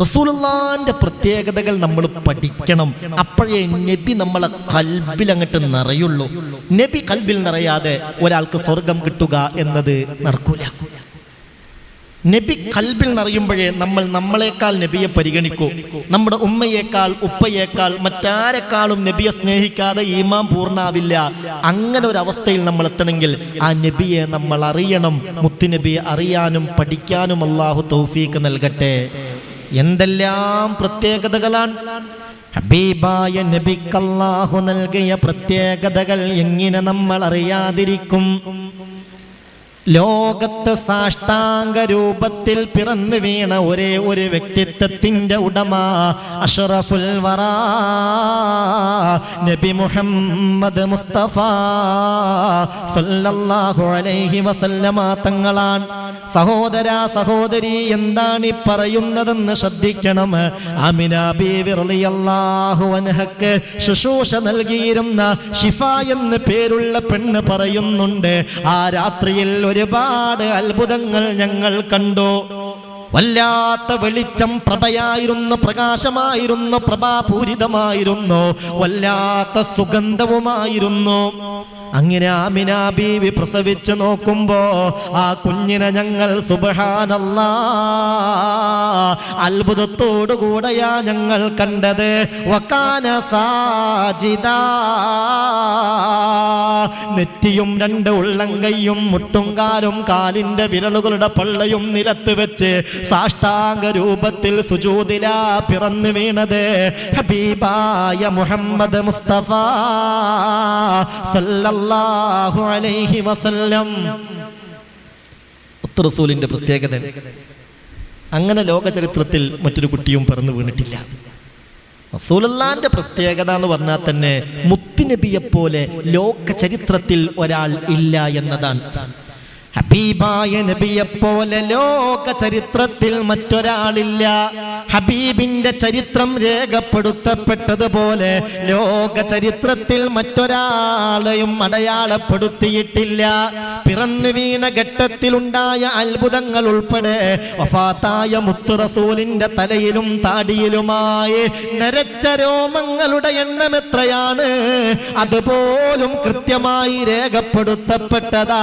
റസൂലുള്ളാന്റെ പ്രത്യേകതകൾ നമ്മൾ പഠിക്കണം. അപ്പോഴേ നബി നമ്മളെ കൽബിൽ അങ്ങട്ട് നിറയുള്ളൂ. നബി കൽബിൽ നിറയാതെ ഒരാൾക്ക് സ്വർഗം കിട്ടുക എന്നത് നടക്കൂല. നബി കൽബിൽ നിറയുമ്പോഴേ നമ്മൾ നമ്മളെക്കാൾ നബിയെ പരിഗണിക്കൂ. നമ്മുടെ ഉമ്മയേക്കാൾ ഉപ്പയേക്കാൾ മറ്റാരെക്കാളും നബിയെ സ്നേഹിക്കാതെ ഈമാൻ പൂർണാവില്ല. അങ്ങനെ ഒരു അവസ്ഥയിൽ നമ്മൾ എത്തണമെങ്കിൽ ആ നബിയെ നമ്മൾ അറിയണം. മുത്തുനബിയെ അറിയാനും പഠിക്കാനും അള്ളാഹു തൗഫീക്ക് നൽകട്ടെ. എന്തെല്ലാം പ്രത്യേകതകളാണ്? ഹബീബായ നബിക്കല്ലാഹു നൽകിയ പ്രത്യേകതകൾ എങ്ങനെ നമ്മൾ അറിയാതിരിക്കും? ലോകത്ത് സാഷ്ടാംഗ രൂപത്തിൽ പിറന്നു വീണ ഒരേ ഒരു വ്യക്തിത്വത്തിന്റെ ഉടമ അഷറഫുൽ വറ നബി മുഹമ്മദ് മുസ്തഫ സല്ലല്ലാഹു അലൈഹി വസല്ലമ തങ്ങളാണ്. സഹോദര സഹോദരി എന്താണ് ഈ പറയുന്നതെന്ന് ശ്രദ്ധിക്കണം. അമിന അൻഹക്ക് ശുശ്രൂഷ നൽകിയിരുന്ന ഷിഫ എന്ന് പേരുള്ള പെണ്ണ് പറയുന്നുണ്ട്. ആ രാത്രിയിൽ ഒരുപാട് അത്ഭുതങ്ങൾ ഞങ്ങൾ കണ്ടു. വല്ലാത്ത വെളിച്ചം പ്രഭയായിരുന്നു പ്രകാശമായിരുന്നു പ്രഭാപൂരിതമായിരുന്നു വല്ലാത്ത സുഗന്ധവുമായിരുന്നു. അങ്ങനെ ആമിന ബീവി പ്രസവിച്ച് നോക്കുമ്പോ ആ കുഞ്ഞിനെ ഞങ്ങൾ സുബഹാനല്ല അത്ഭുതത്തോടുകൂടെയാ ഞങ്ങൾ കണ്ടത്. വക്കാന സാജിത നെറ്റിയും രണ്ട് ഉള്ളങ്കയും മുട്ടുംകാലും കാലിന്റെ വിരലുകളുടെ പള്ളയും നിലത്ത് വെച്ച് സാഷ്ടാംഗ രൂപത്തിൽ സുജൂതില പിറന്നു വീണത്. ഹബീബായ മുഹമ്മദ് മുസ്തഫ സല്ലല്ലാഹു അലൈഹി വസല്ലം. റസൂലിന്റെ പ്രത്യേകത. അങ്ങനെ ലോക ചരിത്രത്തിൽ മറ്റൊരു കുട്ടിയും പറന്നു വീണിട്ടില്ല. റസൂലല്ലാന്റെ പ്രത്യേകത എന്ന് പറഞ്ഞാൽ തന്നെ മുത്തുനബിയെ പോലെ ലോക ചരിത്രത്തിൽ ഒരാൾ ഇല്ല എന്നതാണ്. ഹബീബായ നബിയെ പോലെ ലോക ചരിത്രത്തിൽ മറ്റൊരാളില്ല. ഹബീബിന്റെ ചരിത്രം രേഖപ്പെടുത്തപ്പെട്ടതുപോലെ ലോക ചരിത്രത്തിൽ മറ്റൊരാളെയും അടയാളപ്പെടുത്തിയിട്ടില്ല. പിറന്നു വീണ ഘട്ടത്തിലുണ്ടായ അത്ഭുതങ്ങൾ ഉൾപ്പെടെ വഫാത്തായ മുത്തുറസൂലിന്റെ തലയിലും താടിയിലുമായി നരച്ച രോമങ്ങളുടെ എണ്ണം എത്രയാണ്? അതുപോലും കൃത്യമായി രേഖപ്പെടുത്തപ്പെട്ടതാ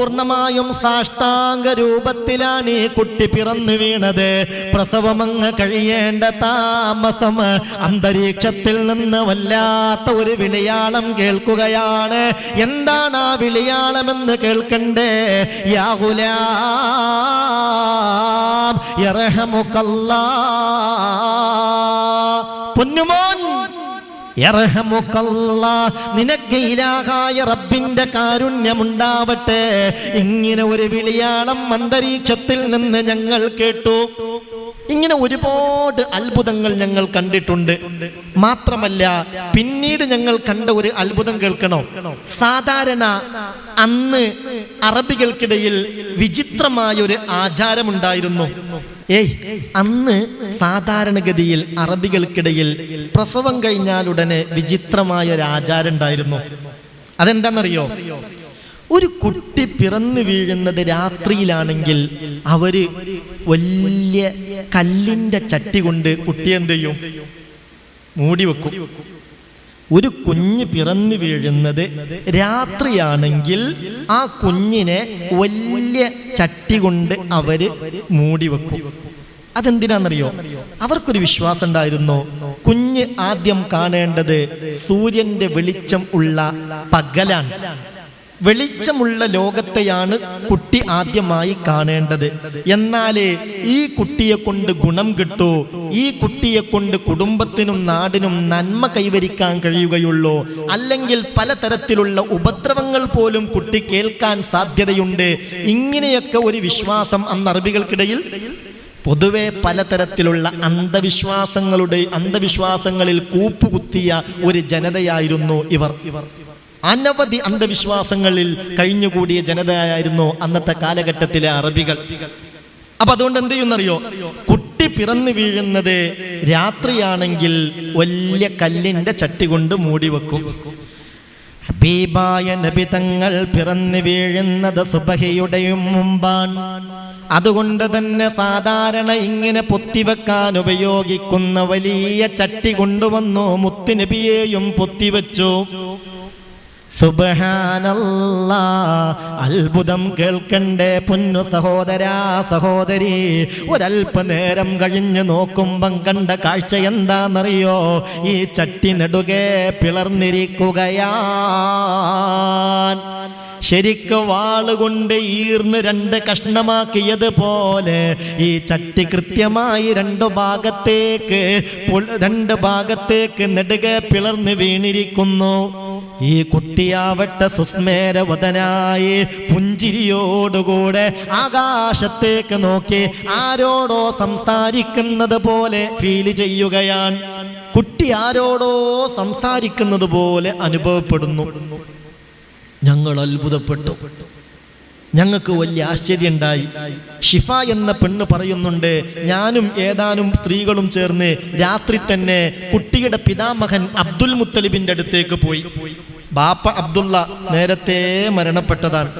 പൂർണമായും സാഷ്ടാംഗ രൂപത്തിലാണ് ഈ കുട്ടി പിറന്നു വീണത്. പ്രസവമങ്ങ് കഴിയേണ്ട താമസം അന്തരീക്ഷത്തിൽ നിന്ന് വല്ലാത്ത ഒരു വിളിയാളം കേൾക്കുകയാണ്. എന്താണ് ആ വിളിയാളമെന്ന് കേൾക്കണ്ടേ? യാഹുലാം പൊന്നുമോൻ. റബ്ബിന്റെ കാരുണ്യമുണ്ടാവട്ടെ. ഇങ്ങനെ ഒരു വിളിയാളം അന്തരീക്ഷത്തിൽ നിന്ന് ഞങ്ങൾ കേട്ടു. ഇങ്ങനെ ഒരുപാട് അത്ഭുതങ്ങൾ ഞങ്ങൾ കണ്ടിട്ടുണ്ട്. മാത്രമല്ല പിന്നീട് ഞങ്ങൾ കണ്ട ഒരു അത്ഭുതം കേൾക്കണോ? സാധാരണ അന്ന് അറബികൾക്കിടയിൽ വിചിത്രമായ ഒരു ആചാരമുണ്ടായിരുന്നു. ഏയ് അന്ന് സാധാരണഗതിയിൽ അറബികൾക്കിടയിൽ പ്രസവം കഴിഞ്ഞാലുടനെ വിചിത്രമായ ഒരു ആചാരം ഉണ്ടായിരുന്നു. അതെന്താണെന്നറിയോ ഒരു കുട്ടി പിറന്നു വീഴുന്നത് രാത്രിയിലാണെങ്കിൽ അവർ വലിയ കല്ലിന്റെ ചട്ടി കൊണ്ട് കുട്ടി എന്ത് ചെയ്യും? മൂടി വെക്കും. ഒരു കുഞ്ഞ് പിറന്നു വീഴുന്നത് രാത്രിയാണെങ്കിൽ ആ കുഞ്ഞിനെ വലിയ ചട്ടി കൊണ്ട് അവർ മൂടി വെക്കും. അതെന്തിനാണെന്നറിയോ? അവർക്കൊരു വിശ്വാസം ഉണ്ടായിരുന്നു. കുഞ്ഞ് ആദ്യം കാണേണ്ടത് സൂര്യന്റെ വെളിച്ചം ഉള്ള പകലാണ്. വെളിച്ചമുള്ള ലോകത്തെയാണ് കുട്ടി ആദ്യമായി കാണേണ്ടത്. എന്നാലേ ഈ കുട്ടിയെ കൊണ്ട് ഗുണം കിട്ടൂ. ഈ കുട്ടിയെ കൊണ്ട് കുടുംബത്തിനും നാടിനും നന്മ കൈവരിക്കാൻ കഴിയുകയുള്ളൂ. അല്ലെങ്കിൽ പലതരത്തിലുള്ള ഉപദ്രവങ്ങൾ പോലും കുട്ടി കേൾക്കാൻ സാധ്യതയുണ്ട്. ഇങ്ങനെയൊക്കെ ഒരു വിശ്വാസം അന്ന് അറബികൾക്കിടയിൽ പൊതുവെ പലതരത്തിലുള്ള അന്ധവിശ്വാസങ്ങളുടെ അന്ധവിശ്വാസങ്ങളിൽ കൂപ്പുകുത്തിയ ഒരു ജനതയായിരുന്നു ഇവർ. അനവധി അന്ധവിശ്വാസങ്ങളിൽ കഴിഞ്ഞുകൂടിയ ജനതയായിരുന്നു അന്നത്തെ കാലഘട്ടത്തിലെ അറബികൾ. അപ്പൊ അതുകൊണ്ട് എന്ത് ചെയ്യുന്നറിയോ കുട്ടി പിറന്നു വീഴുന്നത് രാത്രിയാണെങ്കിൽ വലിയ കല്ലിന്റെ ചട്ടി കൊണ്ട് മൂടി വെക്കും. ഹബീബായ നബി തങ്ങൾ പിറന്നു വീഴുന്നത് സുബഹയുടെയും മുമ്പാണ്. അതുകൊണ്ട് തന്നെ സാധാരണ ഇങ്ങനെ പൊത്തിവെക്കാൻ ഉപയോഗിക്കുന്ന വലിയ ചട്ടി കൊണ്ടുവന്നു മുത്തുനബിയെയും പൊത്തിവെച്ചു അത്ഭുതം കേൾക്കണ്ടേ പൊന്നു സഹോദരാ സഹോദരി. ഒരല്പനേരം കഴിഞ്ഞു നോക്കുമ്പം കണ്ട കാഴ്ച എന്താണെന്നറിയോ? ഈ ചട്ടി നെടുകെ പിളർന്നിരിക്കുകയാ ശരിക്ക് വാളുകൊണ്ട് ഈർന്ന് രണ്ട് കഷ്ണമാക്കിയതുപോലെ ഈ ചട്ടി കൃത്യമായി രണ്ടു ഭാഗത്തേക്ക് രണ്ട് ഭാഗത്തേക്ക് നെടുകെ പിളർന്ന് വീണിരിക്കുന്നു. ഈ കുട്ടിയാവട്ടെ സുസ്മേരവതനായി പുഞ്ചിരിയോടുകൂടെ ആകാശത്തേക്ക് നോക്കി ആരോടോ സംസാരിക്കുന്നത് പോലെ ഫീൽ ചെയ്യുകയാണ്. കുട്ടി ആരോടോ സംസാരിക്കുന്നത് പോലെ അനുഭവപ്പെടുന്നു. ഞങ്ങൾ അത്ഭുതപ്പെട്ടു. ഞങ്ങൾക്ക് വലിയ ആശ്ചര്യമുണ്ടായി. ഷിഫ എന്ന പെണ്ണ് പറയുന്നുണ്ട് ഞാനും ഏതാനും സ്ത്രീകളും ചേർന്ന് രാത്രി തന്നെ കുട്ടിയുടെ പിതാമഹൻ അബ്ദുൽ മുത്തലിബിന്റെ അടുത്തേക്ക് പോയി. ബാപ്പ അബ്ദുള്ള നേരത്തെ മരണപ്പെട്ടതാണ്.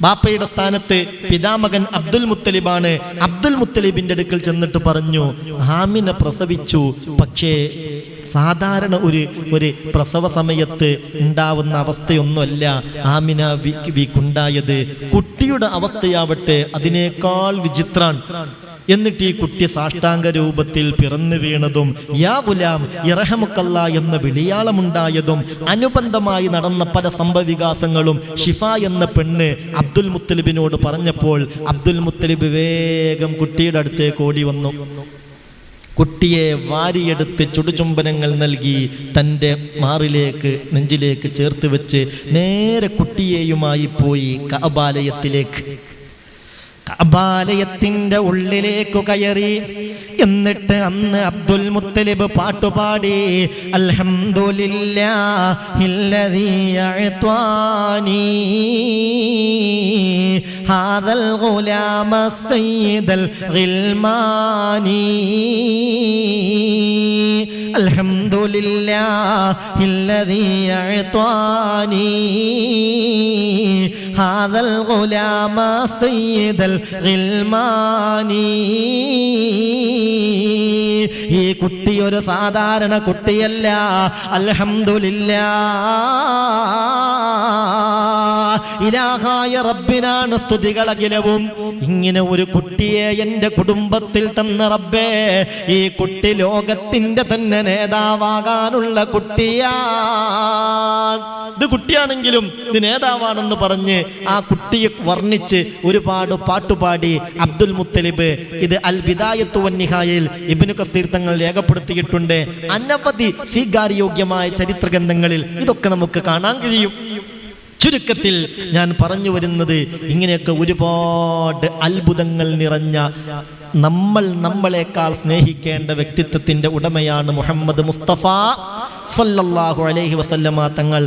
ബാപ്പയുടെ സ്ഥാനത്ത് പിതാമകൻ അബ്ദുൽ മുത്തലിബാണ്. അബ്ദുൽ മുത്തലിബിന്റെ അടുക്കൽ ചെന്നിട്ട് പറഞ്ഞു ഹാമിനെ പ്രസവിച്ചു. പക്ഷേ സാധാരണ ഒരു ഒരു പ്രസവ സമയത്ത് ഉണ്ടാവുന്ന അവസ്ഥയൊന്നുമല്ല ആമിന വിക്കുണ്ടായത് കുട്ടിയുടെ അവസ്ഥയാവട്ടെ അതിനേക്കാൾ വിചിത്രാണ്. എന്നിട്ട് ഈ കുട്ടി സാഷ്ടാംഗ രൂപത്തിൽ പിറന്നു വീണതും യാ ഗുലാം ഇറഹമുക്കല്ല എന്ന വിളിയാളമുണ്ടായതും അനുബന്ധമായി നടന്ന പല സംഭവവികാസങ്ങളും ഷിഫ എന്ന പെണ്ണ് അബ്ദുൽ മുത്തലിബിനോട് പറഞ്ഞപ്പോൾ അബ്ദുൽ മുത്തലിബ് വേഗം കുട്ടിയുടെ അടുത്തേക്ക് ഓടി വന്നു. കുട്ടിയെ വാരിയെടുത്ത് ചുടുചുംബനങ്ങൾ നൽകി തന്റെ മാറിലേക്ക് നെഞ്ചിലേക്ക് ചേർത്ത് വെച്ച് നേരെ കുട്ടിയെയുമായി പോയി കഅബാലയത്തിലേക്ക്. കഅബാലയത്തിന്റെ ഉള്ളിലേക്കു കയറി. എന്നിട്ട് അന്ന് അബ്ദുൽ മുത്തലിബ് പാട്ടുപാടി അൽഹംദുലില്ലാഹില്ലദീ അഅ്താനി ഹാദൽ ഗുലാമ സയ്യിദൽ ഗിൽമാനി അൽഹംദുലില്ലാഹില്ലദീ അഅ്താനി هذا الغلام سيد الغلماني ഈ കുട്ടി ഒരു സാധാരണ കുട്ടിയല്ല അൽഹംദുലില്ല ഇലാഹായ റബ്ബിനാണ് സ്തുതികളകിലവും ഇങ്ങനെ ഒരു കുട്ടിയെ എന്റെ കുടുംബത്തിൽ തന്ന റബ്ബേ ഈ കുട്ടി ലോകത്തിന്റെ തന്നെ നേതാവാകാനുള്ള കുട്ടിയാ ഇത് കുട്ടിയാണെങ്കിലും ഇത് നേതാവാണെന്ന് പറഞ്ഞ് ആ കുട്ടിയെ വർണിച്ച് ഒരുപാട് പാട്ടുപാടി അബ്ദുൽ മുത്തലിബ് ഇത് അൽ ബിദായത്തു വന്നിഹായിൽ ഇബ്നു കസീർ തങ്ങൾ രേഖപ്പെടുത്തിയിട്ടുണ്ട്. അനവധി സ്വീകാര്യോഗ്യമായ ചരിത്ര ഗ്രന്ഥങ്ങളിൽ ഇതൊക്കെ നമുക്ക് കാണാൻ കഴിയും. ചുരുക്കത്തിൽ ഞാൻ പറഞ്ഞു വരുന്നത് ഇങ്ങനെയൊക്കെ ഒരുപാട് അത്ഭുതങ്ങൾ നിറഞ്ഞ നമ്മൾ നമ്മളെക്കാൾ സ്നേഹിക്കേണ്ട വ്യക്തിത്വത്തിന്റെ ഉടമയാണ് മുഹമ്മദ് മുസ്തഫ സല്ലല്ലാഹു അലൈഹി വസല്ലമ തങ്ങൾ.